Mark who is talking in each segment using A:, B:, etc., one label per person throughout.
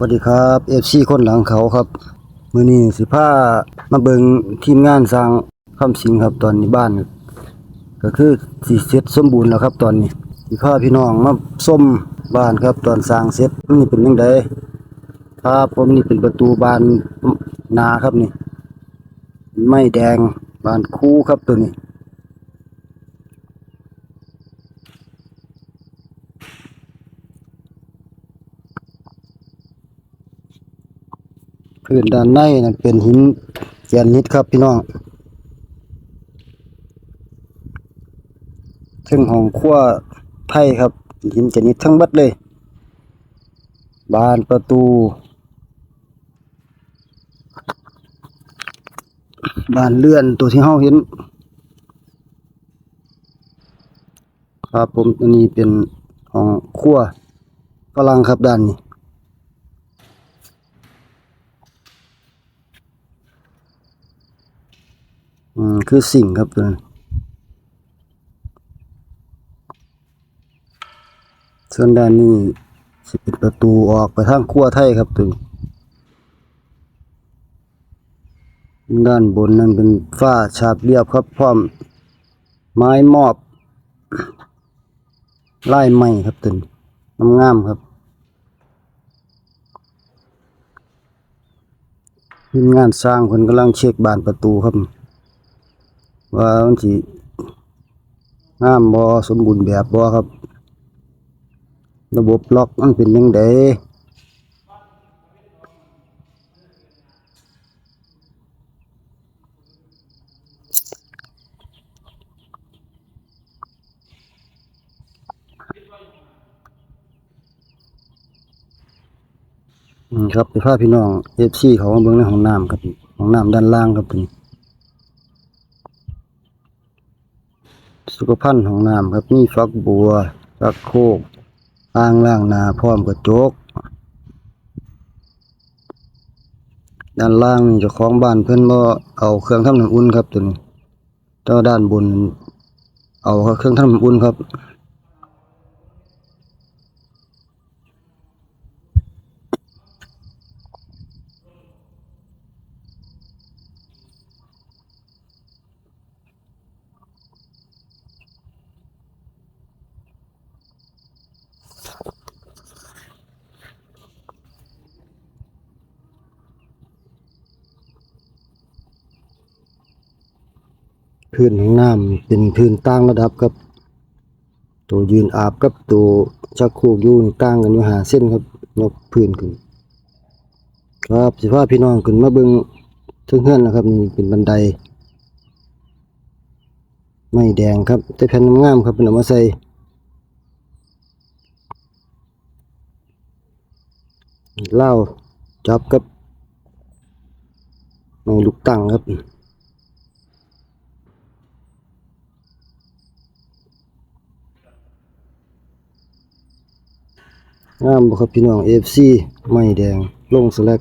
A: วัสดีครับเอฟซีคนหลังเขาครับมือนี้สิพามาเบิงทีมงานสร้างคำสิงครับตอนนี้บ้าน ก็คือสิเสร็จสมบูรณ์แล้วครับ ตอนนี้สิพาพี่น้องมาส้มบ้านครับ ตอนสร้างเสร็จนี่เป็นยังไงครับผมนี่เป็นประตูบานนาครับนี่ ไม้แดงบานคู่ครับตัวนี้ พื้นด้านในนั่นเป็นหินแกรนิตครับพี่น้องเทึงห้องครัวไทยครับ หินแกรนิตทั้งบัดเลย บานประตู บานเลื่อนตัวที่เฮาเห็น ครับผมอันนี้เป็นห้องครัวฝรั่งครับด้านนี้ อืมคือสิ่งครับตัวนั้นส่วนด้านนี้สิเป็นประตูออกไปทางครัวไทยครับตัวนี้ด้านบนนั้นเป็นฝ้าฉาบเรียบครับพร้อม ไม้มอบลายไม้ครับตัวนี้งามครับทีมงานสร้างคนกำลังเช็คบานประตูครับ ว่ามันสิงามบ่สมบูรณ์แบบบ่ครับ ระบบล็อกมันเป็นยังไงอืมครับไปพาพี่น้อง FC เขามาเบิ่งในห้องน้ำครับห้องน้ำด้านล่างครับตัวนี้ สุขภัณฑ์ของน้ำครับมีฟักบัวฟักโคกอ่างล่างนาพร้อมกับโจก ด้านล่างนี่จะคล้องบ้านเพื่อนบ่เอาเครื่องทำน้ำอุ่นครับตัวนี้แต่ว่าด้านบน เอาเครื่องทำน้ำอุ่นครับ พื้นของน้ำเป็นพื้นต่างระดับครับ ตัวยืนอาบกับตัวชักโครกอยู่นต่างกันอยู่หาเส้นครับยกพื้นขึ้น ครับสิพาพี่น้องขึ้นมาเบิ่งทึงเฮือนนะครับนี่เป็นบันได ไม้แดงครับแต่แผ่นงามครับเป็นเอามาใส่เล้าจับกับไม้ลูกตั้งครับ งามบ่ครับพี่น้องเอฟซีไม้แดงลงสลัก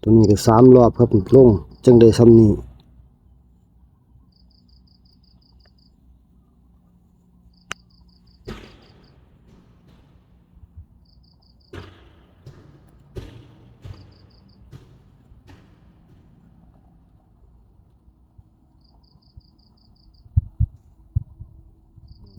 A: ตัวนี้ก็สามรอบครับลงจังได้ซ้ำนี้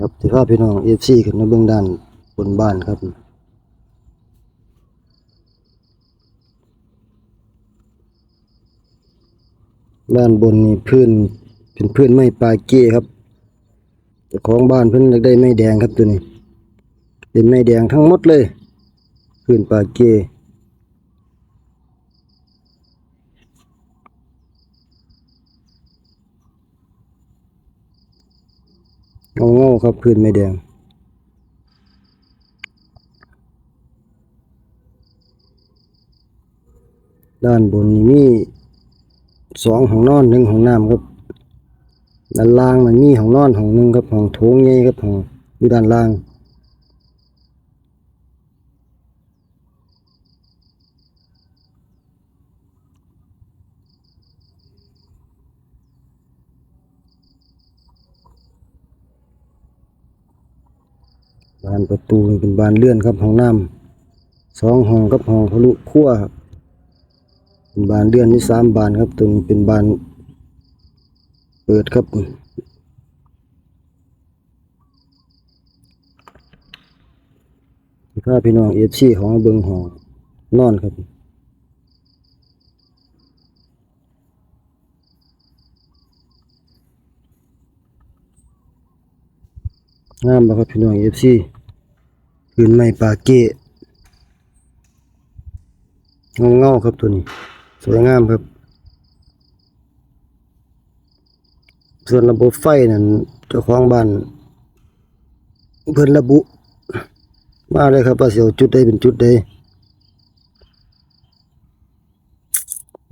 A: ครับสิพาพพี่น้อง FC ขึ้นมาเบิ่งด้านบนบ้านครับ ด้านบนนี่พื้นเป็นพื้นไม้ปาเก้ครับเจ้าของบ้านเพิ่นได้ไม้แดงครับตัวนี้ เป็นไม้แดงทั้งหมดเลยพื้นปาเก้ เงาเงาครับพื้นไม้แดง ด้านบนนี่มีสองห้องนอนหนึ่งห้องน้ำครับ ด้านล่างมันมีห้องนอนห้องหนึ่งครับห้องโถงใหญ่ครับห้องอยู่ด้านล่าง บานประตูเป็นบานเลื่อนครับห้องน้ำสองห้องกับห้องทะลุขั้วครับเป็นบานเลื่อนที่สามบานครับตรงเป็นบานเปิดครับถ้าพี่น้องเอฟซีของเบิงห้องนอนครับ งามบ่ครับพี่น้องเอฟซีพื้นไม้ปาเก้เงาเงาครับตัวนี้ สวยงามครับ ส่วนระบบไฟนั่นเจ้าของบ้านเพิ่นระบุ มาเลยครับว่าเสิเอาจุดใดเป็นจุดใด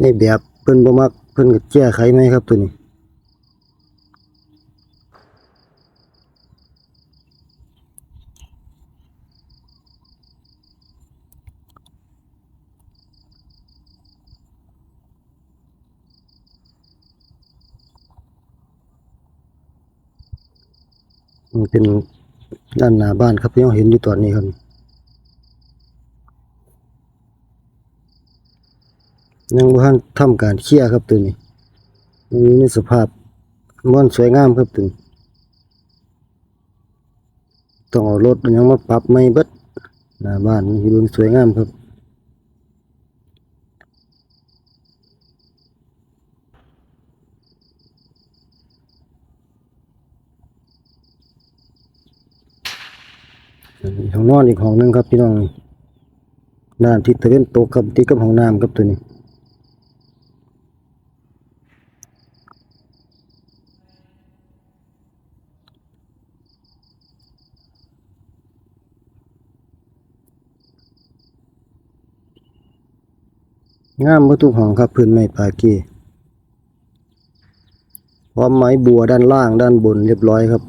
A: ในแบบเพิ่นบ่มักเพิ่นก็แก้ไขไหมครับตัวนี้ มันเป็นด้านหน้าบ้านครับที่เราเห็นอยู่ตอนนี้ครับยังบ่ทันทำการเคลียร์ครับตัวนี้ยังอยู่ในสภาพมันสวยงามครับตัวนี้ต้องเอารถยังมาปรับใหม่เบิดหน้าบ้านมันสิเบิ่งสวยงามครับ ห้องนอนอีกห้องหนึงครับพี่น้องด้านทิศตะเวนตกครับติดกับห้องน้ำครับตัวนี้งามประตูห้องครับพื้นไม้ปาเก้พร้อมไม้บัวด้านล่างด้านบนเรียบร้อยครับ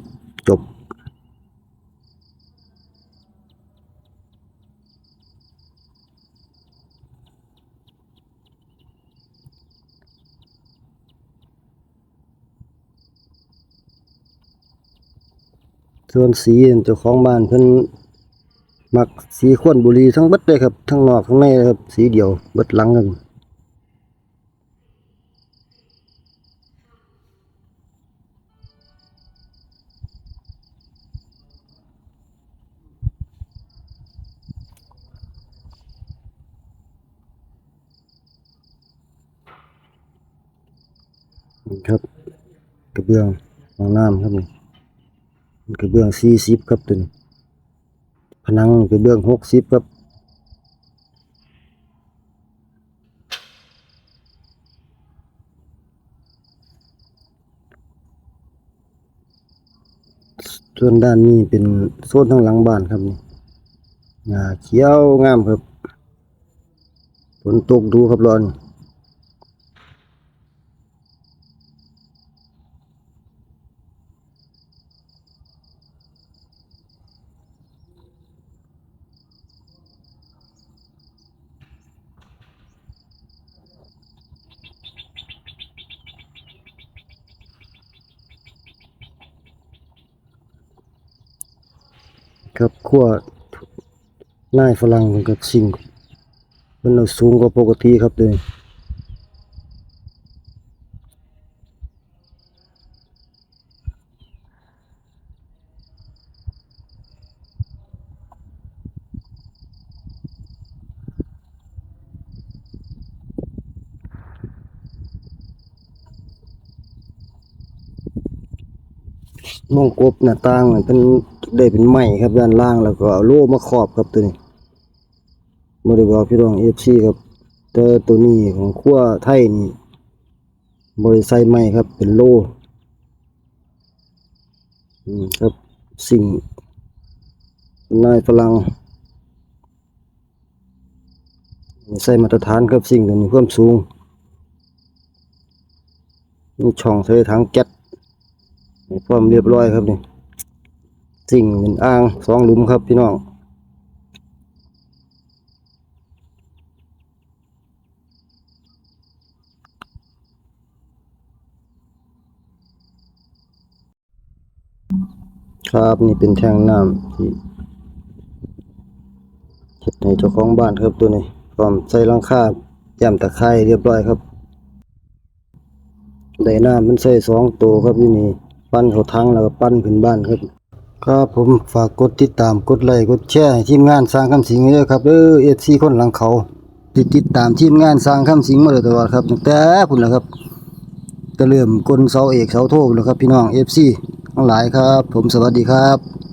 A: ส่วนสีเจ้าของบ้านเพิ่นมักสีข้นบุรีทั้งบิดเลยครับ ทั้งนอกทั้งในครับ สีเดียวบิดหลังกันครับ กระเบื้องห้องน้ำครับนี่ กระเบื้องสี่สิบครับตัวนี้ผนังกระเบื้องหกสิบครับส่วนด้านนี้เป็นโซนทางหลังบ้านครับนี่หญ้าเขียวงามครับฝนตกดูครับร้อน ครับขั้วนายฝรั่งกับสิ่งมันเอาสูงกว่าปกติครับเลย มองกบหน้าต่างน่ะเป็นได้เป็นไม้ครับด้านล่างแล้วก็เอาโล่มาครอบครับตัวนี้บ่ได้บอกพี่น้อง FC ครับแต่ตัวนี้ของครัวไทยนี่บ่ได้ใส่ไม้ครับเป็นโล่อืมครับสิ่งนายฝรั่งใส่มาตรฐานครับสิ่งตัวนี้ความสูงมีช่องใส่ถังแก๊ส ให้พร้อมเรียบร้อยครับนี่สิ่งเป็นอ่างสองหลุมครับพี่น้องครับนี่เป็นแท่งน้ำที่เฮ็ดให้เจ้าของบ้านครับตัวนี้พร้อมใส่ลังคาแย้มตะไคร้เรียบร้อยครับได้น้ำมันใส่สองตัวครับที่นี่ ปั้นเขาทั้งแล้วก็ปั้นขึ้นบ้านครับครับผมฝากกดติดตามกดไลค์กดแชร์ให้ทีมงานสร้างคำสิงห์ด้วยครับเออเอฟซีคนหลังเขาติดติดตามทีมงานสร้างคำสิงห์มาโดยตลอดครับตั้งแต่คุณนะครับจะเริ่มกลเสาเอกเสาโทแล้วครับพี่น้องเอฟซีทั้งหลายครับ ผมสวัสดีครับ